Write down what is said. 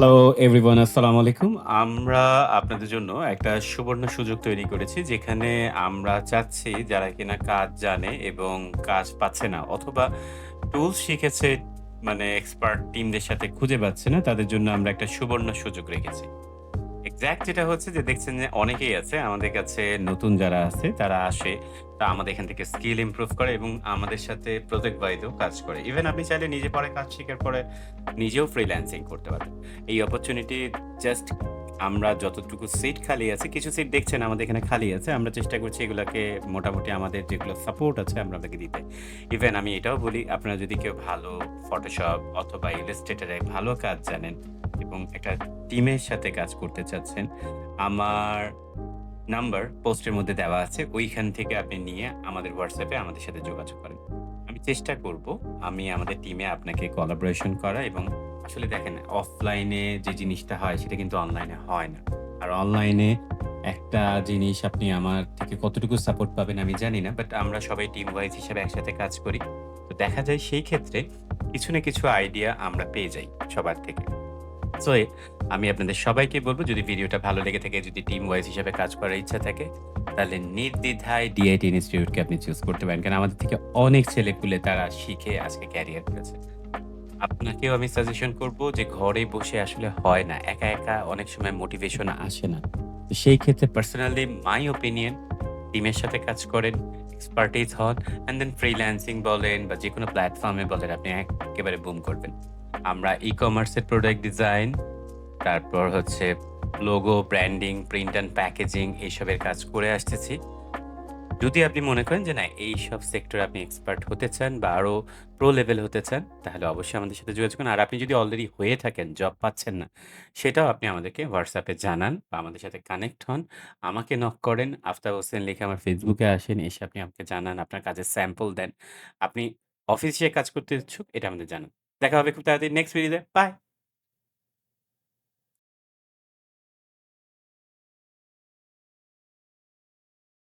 Hello everyone আসসালামু আলাইকুম। আমরা আপনাদের জন্য একটা সুবর্ণ সুযোগ তৈরি করেছি, যেখানে আমরা চাচ্ছি যারা কিনা কাজ জানে এবং কাজ পাচ্ছে না, অথবা টুল শিখেছে মানে এক্সপার্ট টিমদের সাথে খুঁজে পাচ্ছে না, তাদের জন্য আমরা একটা সুবর্ণ সুযোগ রেখেছি। এক্সাক্ট যেটা হচ্ছে যে দেখছেন যে অনেকেই আছে আমাদের কাছে নতুন যারা আছে তারা আসে। তা আমাদের এখান থেকে স্কিল ইমপ্রুভ করে এবং আমাদের সাথে প্রজেক্ট ওয়াইজও কাজ করে। ইভেন আপনি চাইলে নিজে পরে কাজ শিখার পরে নিজেও ফ্রিল্যান্সিং করতে পারেন। এই অপরচুনিটি জাস্ট আমরা যতটুকু সিট খালি আছে, কিছু সিট দেখছেন আমাদের এখানে খালি আছে। আমরা চেষ্টা করছি এগুলোকে মোটামুটি আমাদের যেগুলো সাপোর্ট আছে আমরা আপনাকে দিতে। ইভেন আমি এটাও বলি আপনারা যদি কেউ ভালো ফটোশপ অথবা এ ভালো কাজ জানেন এবং একটা টিমের সাথে কাজ করতে চাচ্ছেন, আমার নাম্বার পোস্টের মধ্যে দেওয়া আছে। ওইখান থেকে আপনি নিয়ে আমাদের এ আমাদের সাথে যোগাযোগ করেন। আমি চেষ্টা করব আমি আমাদের টিমে আপনাকে কোলাবোরেশন করা এবং আসলে দেখেন অফলাইনে যে জিনিসটা হয় সেটা কিন্তু অনলাইনে হয় না। আর অনলাইনে একটা জিনিস আপনি আমার থেকে কতটুকু সাপোর্ট পাবেন আমি জানি না। বাট আমরা সবাই টিম ওয়াইজ হিসেবে একসাথে কাজ করি। তো দেখা যায় সেই ক্ষেত্রে কিছু না কিছু আইডিয়া আমরা পেয়ে যাই সবার থেকে। সো আমি আপনাদের সবাইকে বলব যদি ভিডিওটা ভালো লেগে থাকে, যদি টিম ওয়াইজ হিসেবে কাজ করার ইচ্ছা থাকে, তাহলে নির্দ্বিধায় ডিআইটি ইনস্টিটিউটকে আপনি চুজ করতে পারেন। কারণ আমাদের থেকে অনেক ছেলেপুলে তারা শিখে আজকে ক্যারিয়ার করেছে। আপনাকেও আমি সাজেশন করব যে ঘরে বসে আসলে হয় না। একা, একা অনেক সময় মোটিভেশন আসে না। তো সেই ক্ষেত্রে পার্সোনালি মাই ওপিনিয়ন টিমের সাথে কাজ করেন, এক্সপার্টাইজ হন অ্যান্ড দেন ফ্রিল্যান্সিং বলেন বা যে কোনো প্ল্যাটফর্মে বলেন আপনি একেবারে বুম করবেন। আমরা ই-কমার্সের প্রোডাক্ট ডিজাইন, তারপর হচ্ছে logo, branding, print and packaging এইসবের কাজ করে আসতেছি। যদি আপনি মনে করেন যে না এইসব সেক্টরে আপনি এক্সপার্ট হতে চান বা আরও প্রো লেভেল হতে চান, তাহলে অবশ্যই আমাদের সাথে যোগাযোগ করুন। আর আপনি যদি অলরেডি হয়ে থাকেন, জব পাচ্ছেন না, সেটাও আপনি আমাদেরকে হোয়াটসঅ্যাপে জানান বা আমাদের সাথে কানেক্ট হন। আমাকে নক করেন। আফতাব হোসেন লিখে আমার ফেসবুকে আসেন। এসে আপনি আমাকে জানান, আপনার কাজের স্যাম্পল দেন। আপনি অফিসে কাজ করতে ইচ্ছুক, এটা আমাদের জানান। দেখা হবে খুব তাড়াতাড়ি নেক্সট ভিডিওতে। বাই।